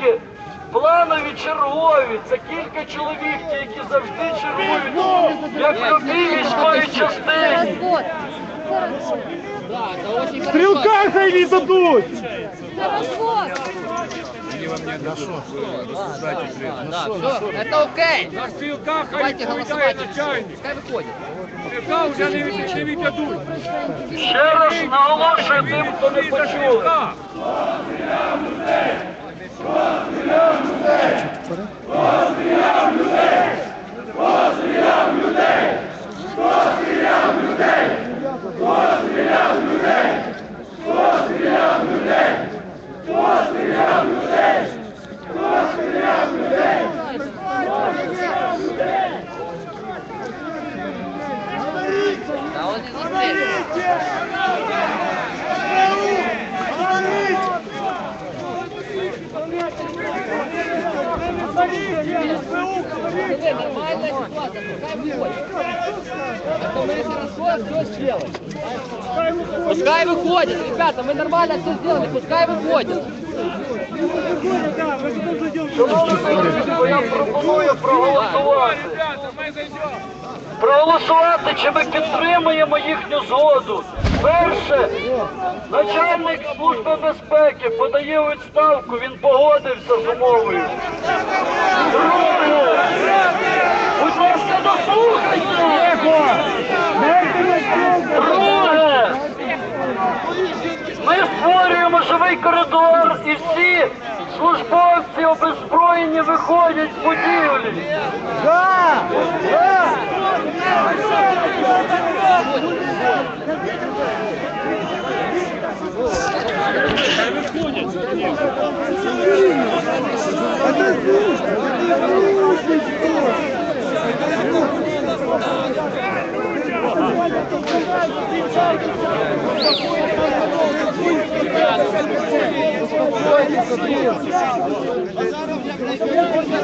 тільки планові чергові, це кілька чоловік, ті, які завжди чергують, як в любій військовій частині. Вот. Хорошо. Стрелка зайди дадут! Хорошо. Да, все, это окей. На стрілках хай відповідає начальник. Пускай выходит. Стрілка вже не, від- не віддадуть. Ще раз наголошую тим, хто не почув. Он не застрелит. Нормальная ситуация, пускай выходит. Это мы хорошо все сделали. Пускай выходит, ребята, мы нормально все сделали, пускай выходит. Я пропоную проголосувати. Ребята, ми зайдемо. Проголосувати, чи ми підтримуємо їхню згоду. Перше, начальник Служби безпеки подає відставку, він погодився з умовою. Друге, будь ласка, дослухайте. Друге, ми створюємо живий коридор і всі службовці обезброєні виходять з будівлі. Дякую за перегляд!